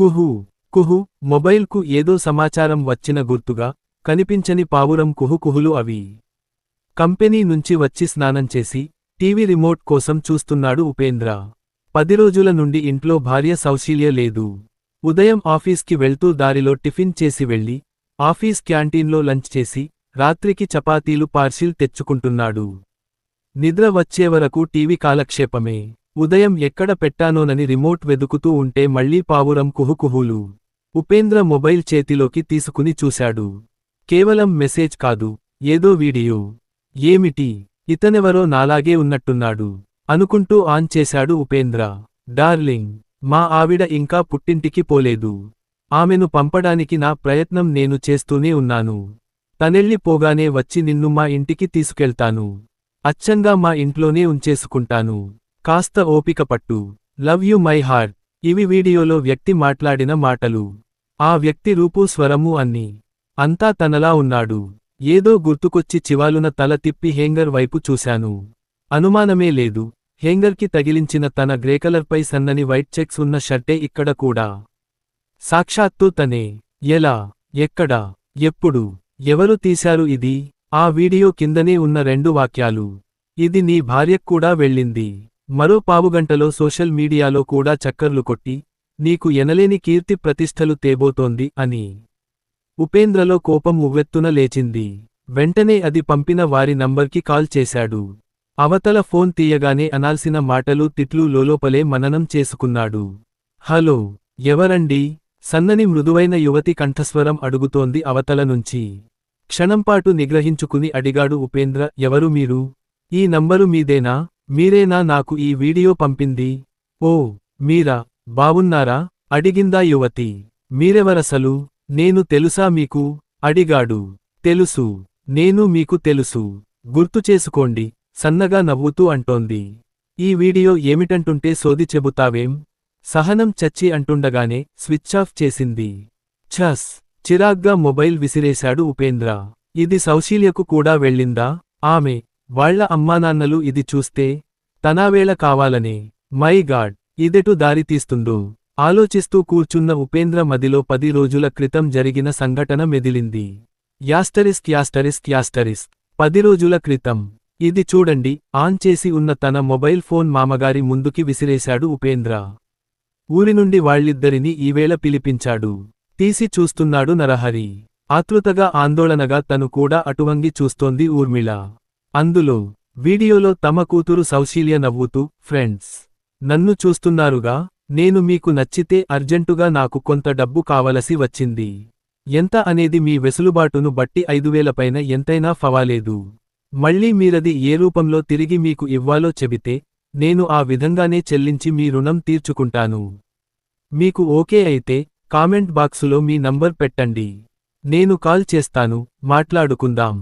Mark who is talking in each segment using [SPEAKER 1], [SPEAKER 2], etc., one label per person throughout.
[SPEAKER 1] కుహు కుహు మొబైల్కు ఏదో సమాచారం వచ్చిన గుర్తుగా కనిపించని పావురం కుహుకుహులు అవి. కంపెనీ నుంచి వచ్చి స్నానం చేసి టీవీ రిమోట్ కోసం చూస్తున్నాడు ఉపేంద్ర. పది రోజుల నుండి ఇంట్లో భార్య సౌశీల్య లేదు. ఉదయం ఆఫీస్కి వెళ్తూ దారిలో టిఫిన్ చేసి వెళ్ళి ఆఫీస్ క్యాంటీన్లో లంచ్ చేసి రాత్రికి చపాతీలు పార్సిల్ తెచ్చుకుంటున్నాడు. నిద్ర వచ్చే వరకు టీవీ కాలక్షేపమే. ఉదయం ఎక్కడ పెట్టానోనని రిమోట్ వెదుకుతూ ఉంటే మళ్ళీ పావురం కుహుకుహులు. ఉపేంద్ర మొబైల్ చేతిలోకి తీసుకుని చూశాడు. కేవలం మెసేజ్ కాదు ఏదో వీడియో. ఏమిటి? ఇతనెవరో నాలాగే ఉన్నట్టున్నాడు. అనుకుంటూ ఆన్ చేశాడు ఉపేంద్ర. డార్లింగ్ మా ఆవిడ ఇంకా పుట్టింటికి పోలేదు. ఆమెను పంపడానికి నా ప్రయత్నం నేను చేస్తూనే ఉన్నాను. తనెళ్ళి పోగానే వచ్చి నిన్ను మా ఇంటికి తీసుకెళ్తాను. అచ్చంగా మా ఇంట్లోనే ఉంచేసుకుంటాను. కాస్త ఓపిక పట్టు. Love you my heart. ఇవి వీడియోలో వ్యక్తి మాట్లాడిన మాటలు. ఆ వ్యక్తి రూపు స్వరము అన్ని. అంతా తనలా ఉన్నాడు. ఏదో గుర్తుకొచ్చి చివాలున తల తిప్పి హేంగర్ వైపు చూశాను. అనుమానమే లేదు. హేంగర్కి తగిలించిన తన గ్రేకలర్పై సన్నని వైట్ చెక్స్ ఉన్న షర్టే ఇక్కడ కూడా. సాక్షాత్తు తనే. ఎలా? ఎక్కడ? ఎప్పుడు? ఎవరు తీశారు ఇది? ఆ వీడియో కిందనే ఉన్న రెండు వాక్యాలు. ఇది నీ భార్యక్కూడా వెళ్ళింది. మరో పావుగంటలో సోషల్ మీడియాలో కూడా చక్కర్లు కొట్టి నీకు ఎనలేని కీర్తి ప్రతిష్టలు తేబోతోంది అని ఉపేంద్రలో కోపం ఉవ్వెత్తున లేచింది. వెంటనే అది పంపిన వారి నంబర్కి కాల్ చేశాడు. అవతల ఫోన్ తీయగానే అనాల్సిన మాటలు తిట్లు లోలోపలే మననం చేసుకున్నాడు. హలో ఎవరండి సన్నని మృదువైన యువతి కంఠస్వరం అడుగుతోంది అవతల నుంచి. క్షణంపాటు నిగ్రహించుకుని అడిగాడు ఉపేంద్ర ఎవరు మీరు? ఈ నంబరు మీదేనా? మీరేనా నాకు ఈ వీడియో పంపింది? ఓ మీరా? బావున్నారా? అడిగిందా యువతి. మీరెవరసలు? నేను తెలుసా మీకు? అడిగాడు. తెలుసు. నేను మీకు తెలుసు. గుర్తు చేసుకోండి. సన్నగా నవ్వుతూ అంటోంది. ఈ వీడియో ఏమిటంటుంటే సోది చెబుతావేం? సహనం చచ్చి అంటుండగానే స్విచ్ ఆఫ్ చేసింది. ఛస్! చిరాగ్గా మొబైల్ విసిరేశాడు ఉపేంద్ర. ఇది సౌశీల్యకు కూడా వెళ్ళిందా? ఆమె. వాళ్ళ అమ్మానాన్నలు ఇది చూస్తే తనావేళ కావాలనే మై గాడ్ ఇదెటు దారితీస్తుండు ఆలోచిస్తూ కూర్చున్న ఉపేంద్ర మదిలో పది రోజుల క్రితం జరిగిన సంఘటన మెదిలింది. Asterisk asterisk asterisk. పది రోజుల క్రితం. ఇది చూడండి ఆన్ చేసి ఉన్న తన మొబైల్ ఫోన్ మామగారి ముందుకి విసిరేశాడు ఉపేంద్ర. ఊరి నుండి వాళ్ళిద్దరినీ ఈవేళ పిలిపించాడు. తీసి చూస్తున్నాడు నరహరి. ఆతృతగా ఆందోళనగా తను కూడా అటువంగి చూస్తోంది ఊర్మిళ. అందులో వీడియోలో తమ కూతురు సౌశీల్య నవ్వుతూ ఫ్రెండ్స్ నన్ను చూస్తున్నారుగా నేను మీకు నచ్చితే అర్జెంటుగా నాకు కొంత డబ్బు కావలసి వచ్చింది. ఎంత అనేది మీ వెసులుబాటును బట్టి ఐదువేలపైన ఎంతైనా ఫవాలేదు. మళ్ళీ మీరది ఏ రూపంలో తిరిగి మీకు ఇవ్వాలో చెబితే నేను ఆ విధంగానే చెల్లించి మీ రుణం తీర్చుకుంటాను. మీకు ఓకే అయితే కామెంట్ బాక్సులో మీ నంబర్ పెట్టండి. నేను కాల్ చేస్తాను మాట్లాడుకుందాం.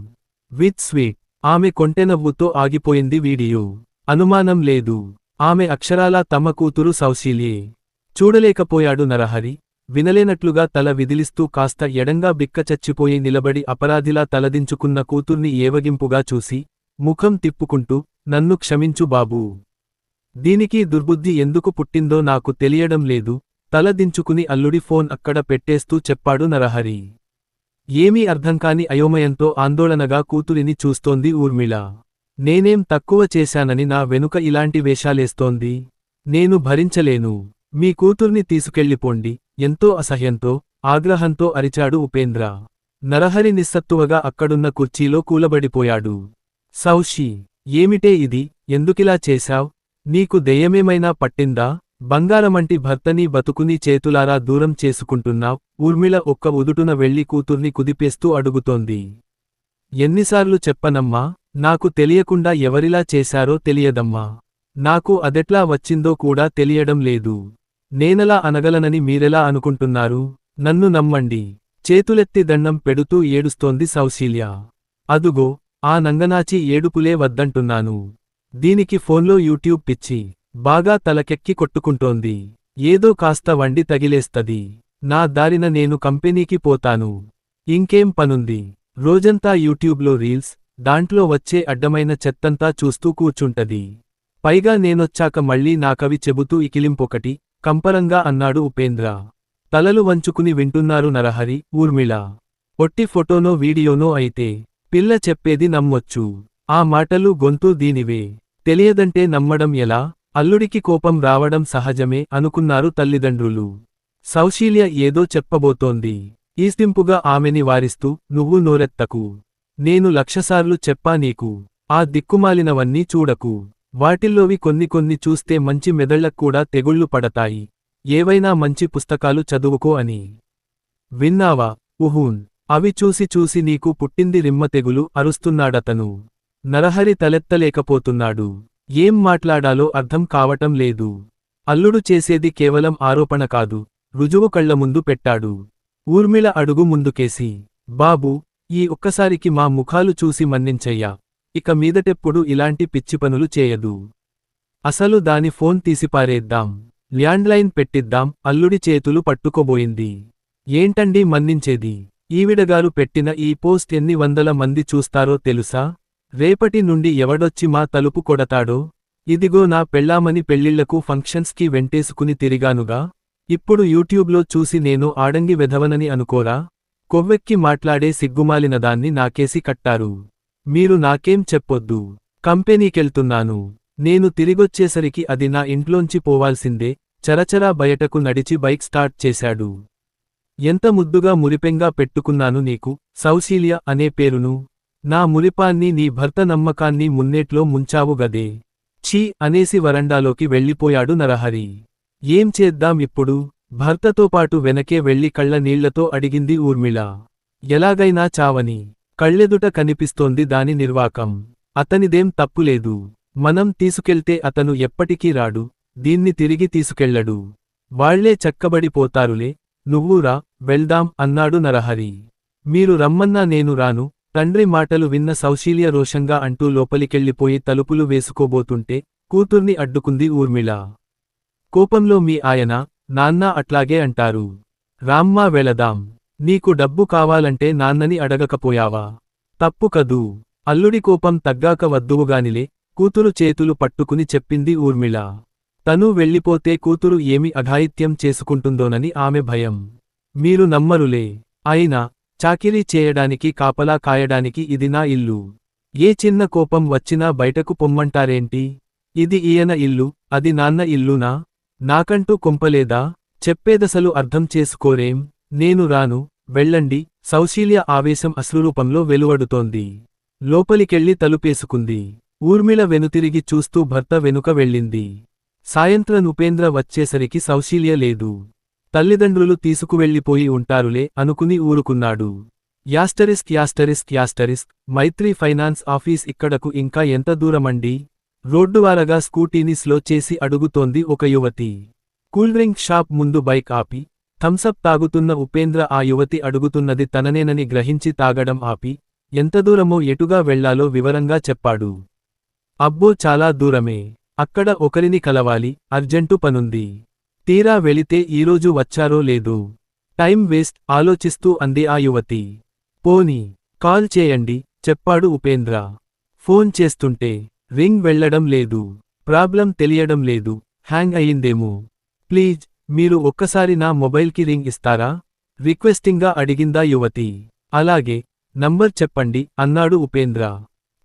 [SPEAKER 1] With sweet. ఆమె కొంటెనవ్వుతో ఆగిపోయింది వీడియో. అనుమానం లేదు. ఆమె అక్షరాలా తమ కూతురు సౌశీల్యే. చూడలేకపోయాడు నరహరి. వినలేనట్లుగా తల విదిలిస్తూ కాస్త ఎడంగా బిక్కచచ్చిపోయి నిలబడి అపరాధిలా తలదించుకున్న కూతుర్ని ఏవగింపుగా చూసి ముఖం తిప్పుకుంటూ నన్ను క్షమించు బాబూ. దీనికి దుర్బుద్ధి ఎందుకు పుట్టిందో నాకు తెలియడం లేదు. తలదించుకుని అల్లుడి ఫోన్ అక్కడ పెట్టేస్తూ చెప్పాడు నరహరి. ఏమీ అర్థంకాని అయోమయంతో ఆందోళనగా కూతురిని చూస్తోంది ఊర్మిళ. నేనేం తక్కువ చేశానని నా వెనుక ఇలాంటి వేషాలేస్తోంది. నేను భరించలేను. మీ కూతుర్ని తీసుకెళ్ళిపోండి. ఎంతో అసహ్యంతో ఆగ్రహంతో అరిచాడు ఉపేంద్ర. నరహరి నిస్సత్తువగా అక్కడున్న కుర్చీలో కూలబడిపోయాడు. సౌషి ఏమిటే ఇది? ఎందుకిలా చేశావ్? నీకు దెయ్యమేమైనా పట్టిందా? బంగారమంటి భర్తని బతుకుని చేతులారా దూరం చేసుకుంటున్నావ్? ఊర్మిళ ఒక్క ఉదుటున వెళ్ళి కూతుర్ని కుదిపేస్తూ అడుగుతోంది. ఎన్నిసార్లు చెప్పనమ్మా నాకు తెలియకుండా ఎవరిలా చేశారో తెలియదమ్మా. నాకు అదెట్లా వచ్చిందో కూడా తెలియడం లేదు. నేనలా అనగలనని మీరెలా అనుకుంటున్నారు? నన్ను నమ్మండి. చేతులెత్తి దండం పెడుతూ ఏడుస్తోంది సౌశీల్య. అదుగో ఆ నంగనాచి ఏడుపులే వద్దంటున్నాను. దీనికి ఫోన్లో యూట్యూబ్ పిచ్చి. బాగా తలకెక్కి కొట్టుకుంటోంది. ఏదో కాస్త వండి తగిలేస్తది. నా దారిన నేను కంపెనీకి పోతాను. ఇంకేం పనుంది? రోజంతా యూట్యూబ్లో రీల్స్ దాంట్లో వచ్చే అడ్డమైన చెత్తంతా చూస్తూ కూర్చుంటది. పైగా నేనొచ్చాక మళ్ళీ నాకవి చెబుతూ ఇకిలింపొకటి కంపరంగా అన్నాడు ఉపేంద్ర. తలలు వంచుకుని వింటున్నారు నరహరి ఊర్మిళ. ఒట్టి ఫోటోనో వీడియోనో అయితే పిల్ల చెప్పేది నమ్మొచ్చు. ఆ మాటలు గొంతు దీనివే. తెలియదంటే నమ్మడం ఎలా? అల్లుడికి కోపం రావడం సహజమే అనుకున్నారు తల్లిదండ్రులు. సౌశీల్య ఏదో చెప్పబోతోంది. ఈస్తింపుగా ఆమెని వారిస్తూ నువ్వు నోరెత్తకు. నేను లక్షసార్లు చెప్పా నీకు. ఆ దిక్కుమాలినవన్నీ చూడకు. వాటిల్లోవి కొన్ని కొన్ని చూస్తే మంచి మెదళ్ళక్కూడా తెగుళ్ళు పడతాయి. ఏవైనా మంచి పుస్తకాలు చదువుకో అని. విన్నావా? ఉహూన్. అవి చూసి చూసి నీకు పుట్టింది రిమ్మ తెగులు అరుస్తున్నాడతను. నరహరి తలెత్తలేకపోతున్నాడు. ఏం మాట్లాడాలో అర్థం కావటం లేదు. అల్లుడు చేసేది కేవలం ఆరోపణ కాదు. రుజువు కళ్ళ ముందు పెట్టాడు. ఊర్మిళ అడుగు ముందుకేసి బాబూ ఈ ఒక్కసారికి మా ముఖాలు చూసి మన్నించయ్యా. ఇక మీదటెప్పుడు ఇలాంటి పిచ్చి పనులు చేయదు. అసలు దాని ఫోన్ తీసిపారేద్దాం. ల్యాండ్లైన్ పెట్టిద్దాం. అల్లుడి చేతులు పట్టుకోబోయింది. ఏంటండి మన్నించేది? ఈవిడగారు పెట్టిన ఈ పోస్ట్ ఎన్ని వందల మంది చూస్తారో తెలుసా? రేపటి నుండి ఎవడొచ్చి మా తలుపు కొడతాడో? ఇదిగో నా పెళ్ళామని పెళ్ళిళ్ళకు ఫంక్షన్స్కి వెంటేసుకుని తిరిగానుగా? ఇప్పుడు యూట్యూబ్లో చూసి నేను ఆడంగి వెధవనని అనుకోరా? కొవ్వెక్కి మాట్లాడే సిగ్గుమాలినదాన్ని నాకేసి కట్టారు. మీరు నాకేం చెప్పొద్దు. కంపెనీకెళ్తున్నాను. నేను తిరిగొచ్చేసరికి అది నా ఇంట్లోంచి పోవాల్సిందే. చరచరా బయటకు నడిచి బైక్ స్టార్ట్ చేశాడు. ఎంత ముద్దుగా మురిపెంగా పెట్టుకున్నాను నీకు? సౌశీల్య అనే పేరును? నా మురిపాన్ని నీ భర్త నమ్మకాన్ని మున్నేట్లో ముంచావు గదే. ఛీ అనేసి వరండాలోకి వెళ్ళిపోయాడు నరహరి. ఏం చేద్దాం ఇప్పుడు? భర్తతో పాటు వెనకే వెళ్ళి కళ్ళ నీళ్ళతో అడిగింది ఊర్మిళ. ఎలాగైనా చావని. కళ్ళెదుట కనిపిస్తోంది దాని నిర్వాకం. అతనిదేం తప్పులేదు. మనం తీసుకెళ్తే అతను ఎప్పటికీ రాడు. దీన్ని తిరిగి తీసుకెళ్ళడు వాళ్ళే చక్కబడిపోతారులే. నువ్వురా వెళ్దాం అన్నాడు నరహరి. మీరు రమ్మన్నా నేను రాను. తండ్రి మాటలు విన్న సౌశీల్య రోషంగా అంటూ లోపలికెళ్ళిపోయి తలుపులు వేసుకోబోతుంటే కూతుర్ని అడ్డుకుంది ఊర్మిళ. కోపంలో మీ ఆయన నాన్న అట్లాగే అంటారు. రామ్మా వెళదాం. నీకు డబ్బు కావాలంటే నాన్నని అడగకపోయావా? తప్పు కదూ. అల్లుడి కోపం తగ్గాక వద్దువుగానిలే కూతురు చేతులు పట్టుకుని చెప్పింది ఊర్మిళ. తను వెళ్ళిపోతే కూతురు ఏమి అఘాయిత్యం చేసుకుంటుందోనని ఆమె భయం. మీరు నమ్మరులే. అయినా చాకిరీ చేయడానికి కాపలా కాయడానికి ఇది నా ఇల్లు. ఏ చిన్న కోపం వచ్చినా బయటకు పొమ్మంటారేంటి? ఇది ఈయన ఇల్లు అది నాన్న ఇల్లునా? నాకంటూ కొంపలేదా? చెప్పేదసలు అర్థం చేసుకోరేం? నేను రాను వెళ్ళండి సౌశీల్య ఆవేశం అశ్రురూపంలో వెలువడుతోంది. లోపలికెళ్ళి తలుపేసుకుంది. ఊర్మిళ వెనుతిరిగి చూస్తూ భర్త వెనుక వెళ్ళింది. సాయంత్రం ఉపేంద్ర వచ్చేసరికి సౌశీల్య లేదు. తల్లిదండ్రులు తీసుకువెళ్ళిపోయి ఉంటారులే అనుకుని ఊరుకున్నాడు. Asterisk asterisk asterisk Maithri finance office ఇక్కడకు ఇంకా ఎంత దూరమండి? రోడ్డువారగా స్కూటీని స్లో చేసి అడుగుతోంది ఒక యువతి. కూల్డ్రింక్ షాప్ ముందు బైక్ ఆపి థమ్సప్ తాగుతున్న ఉపేంద్ర ఆ యువతి అడుగుతున్నది తననేనని గ్రహించి తాగడం ఆపి ఎంత దూరమో ఎటుగా వెళ్ళాలో వివరంగా చెప్పాడు. అబ్బో చాలా దూరమే. అక్కడ ఒకరిని కలవాలి అర్జెంటు పనుంది. తీరా వెళితే ఈరోజు వచ్చారో లేదు. టైం వేస్ట్ ఆలోచిస్తూ అంది ఆ యువతి. పోనీ కాల్ చేయండి చెప్పాడు ఉపేంద్ర. ఫోన్ చేస్తుంటే రింగ్ వెళ్ళడం లేదు. ప్రాబ్లం తెలియడం లేదు. హ్యాంగ్ అయ్యిందేమో. ప్లీజ్ మీరు ఒక్కసారి నా మొబైల్కి రింగ్ ఇస్తారా? రిక్వెస్టింగ్గా అడిగిందా యువతి. అలాగే నంబర్ చెప్పండి అన్నాడు ఉపేంద్ర.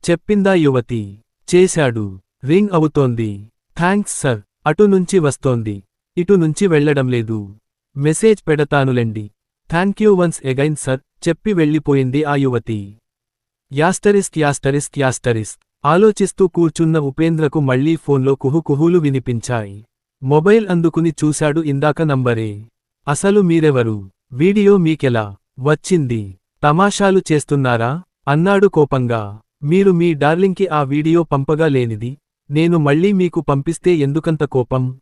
[SPEAKER 1] చెప్పిందా యువతి. చేశాడు. రింగ్ అవుతోంది. Thanks sir. అటు నుంచి వస్తోంది. ఇటు నుంచి వెళ్ళడం లేదు. Message పెడతానులెండి. Thank you once again sir. చెప్పి వెళ్ళిపోయింది ఆ యువతి. Asterisk asterisk asterisk. ఆలోచిస్తూ కూర్చున్న ఉపేంద్రకు మళ్ళీ ఫోన్లో కుహుకుహులు వినిపించాయి. మొబైల్ అందుకుని చూశాడు ఇందాక నంబరే. అసలు మీరెవరు? వీడియో మీకెలా? వచ్చింది. తమాషాలు చేస్తున్నారా? అన్నాడు కోపంగా. మీరు మీ డార్లింగ్కి ఆ వీడియో పంపగా లేనిది నేను మళ్ళీ మీకు పంపిస్తే ఎందుకంత కోపం?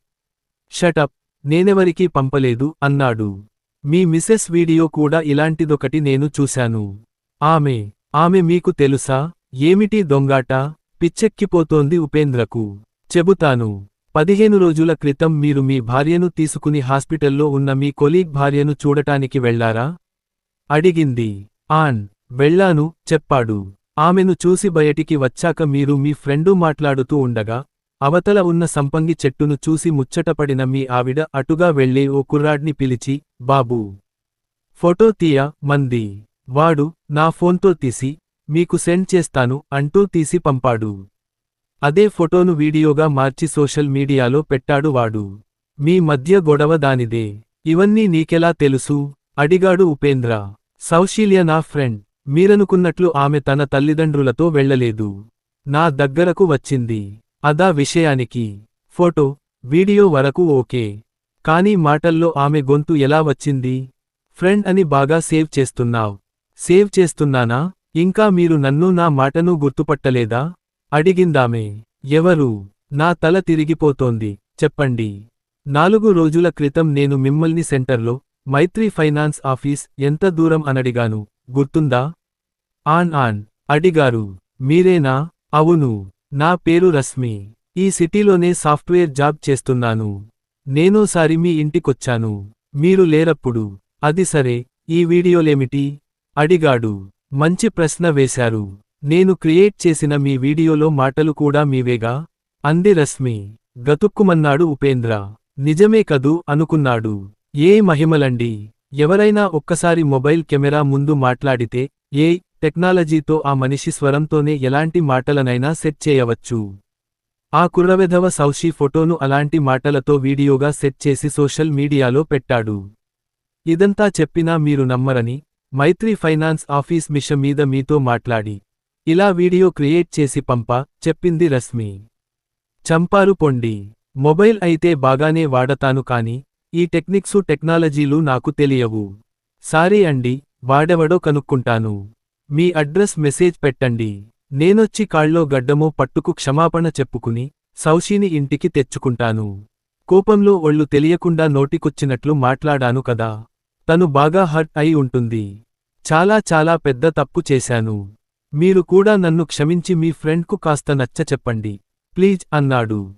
[SPEAKER 1] షటప్ నేనెవరికీ పంపలేదు అన్నాడు. మీ మిసెస్ వీడియో కూడా ఇలాంటిదొకటి నేను చూశాను. ఆమె ఆమె మీకు తెలుసా? ఏమిటి దొంగాట? పిచ్చెక్కిపోతోంది ఉపేంద్రకు. చెబుతాను. పదిహేను రోజుల క్రితం మీరు మీ భార్యను తీసుకుని హాస్పిటల్లో ఉన్న మీ కొలీగ్ భార్యను చూడటానికి వెళ్ళారా? అడిగింది. ఆన్. వెళ్ళాను చెప్పాడు. ఆమెను చూసి బయటికి వచ్చాక మీరు మీ ఫ్రెండు మాట్లాడుతూ ఉండగా అవతల ఉన్న సంపంగి చెట్టును చూసి ముచ్చటపడిన మీ ఆవిడ అటుగా వెళ్ళే ఓ కుర్రాడ్ని పిలిచి బాబూ ఫోటో తీయ మంది వాడు నా ఫోన్తో తీసి మీకు సెండ్ చేస్తాను అంటూ తీసి పంపాడు. అదే ఫోటోను వీడియోగా మార్చి సోషల్ మీడియాలో పెట్టాడు వాడు. మీ మధ్య గొడవ దానిదే ఇవన్నీ నీకెలా తెలుసు? అడిగాడు ఉపేంద్ర. సౌశీల్య నా ఫ్రెండ్ మీరనుకున్నట్లు ఆమె తన తల్లిదండ్రులతో వెళ్ళలేదు. నా దగ్గరకు వచ్చింది. అదా విషయానికి. ఫోటో వీడియో వరకు ఓకే. కానీ మాటల్లో ఆమె గొంతు ఎలా వచ్చింది? ఫ్రెండ్ అని బాగా సేవ్ చేస్తున్నావ్. సేవ్ చేస్తున్నానా? ఇంకా మీరు నన్ను నా మాటను గుర్తుపట్టలేదా? అడిగిందామే. ఎవరు? నా తల తిరిగిపోతోంది. చెప్పండి. నాలుగు రోజుల క్రితం నేను మిమ్మల్ని సెంటర్లో మైత్రి ఫైనాన్స్ ఆఫీస్ ఎంత దూరం అనడిగాను. గుర్తుందా? ఆన్ ఆన్. అడిగారు. మీరేనా? అవును. నా పేరు రశ్మి. ఈ సిటీలోనే సాఫ్ట్వేర్ జాబ్ చేస్తున్నాను. నేనోసారి మీ ఇంటికొచ్చాను. మీరు లేరప్పుడు. అది సరే. ఈ వీడియోలేమిటి? అడిగాడు. మంచి ప్రశ్న వేశారు. నేను క్రియేట్ చేసిన మీ వీడియోలో మాటలు కూడా మీవేగా? అంది రశ్మి. గతుక్కుమన్నాడు ఉపేంద్ర. నిజమే కదూ అనుకున్నాడు. ఏ మహిమలండి. ఎవరైనా ఒక్కసారి మొబైల్ కెమెరా ముందు మాట్లాడితే ఏ టెక్నాలజీతో ఆ మనిషి స్వరంతోనే ఎలాంటి మాటలనైనా సెట్ చేయవచ్చు. ఆ కుర్రవెధవ సౌషి ఫోటోను అలాంటి మాటలతో వీడియోగా సెట్ చేసి సోషల్ మీడియాలో పెట్టాడు. ఇదంతా చెప్పినా మీరు నమ్మరని మైత్రి ఫైనాన్స్ ఆఫీస్ మిష మీద మీతో మాట్లాడి. ఇలా వీడియో క్రియేట్ చేసి పంప చెప్పింది రశ్మి. చంపారు పొండి. మొబైల్ అయితే బాగానే వాడతాను కాని ఈ టెక్నిక్సు టెక్నాలజీలు నాకు తెలియవు. సారీ అండి వాడెవడో కనుక్కుంటాను. మీ అడ్రస్ మెసేజ్ పెట్టండి. నేనొచ్చి కాళ్ళో గడ్డమో పట్టుకు క్షమాపణ చెప్పుకుని సౌషిని ఇంటికి తెచ్చుకుంటాను. కోపంలో ఒళ్ళు తెలియకుండా నోటికొచ్చినట్లు మాట్లాడాను కదా. తను బాగా హర్ట్ అయి ఉంటుంది. చాలా చాలా పెద్ద తప్పు చేశాను. మీరు కూడా నన్ను క్షమించి మీ ఫ్రెండ్కు కాస్త నచ్చ చెప్పండి. ప్లీజ్ అన్నాడు.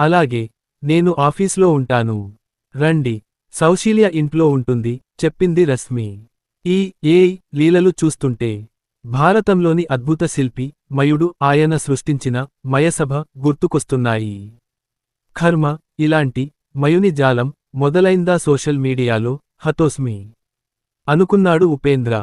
[SPEAKER 1] అలాగే నేను ఆఫీస్లో ఉంటాను. రండి. సౌశీల్య ఇంట్లో ఉంటుంది చెప్పింది రశ్మి. ఈ ఏ లీలలు చూస్తుంటే భారతంలోని అద్భుత శిల్పి మయుడు ఆయన సృష్టించిన మయసభ గుర్తుకొస్తున్నాయి. ఖర్మ ఇలాంటి మయుని జాలం మొదలైందా సోషల్ మీడియాలో? హతోస్మి అనుకున్నాడు ఉపేంద్ర.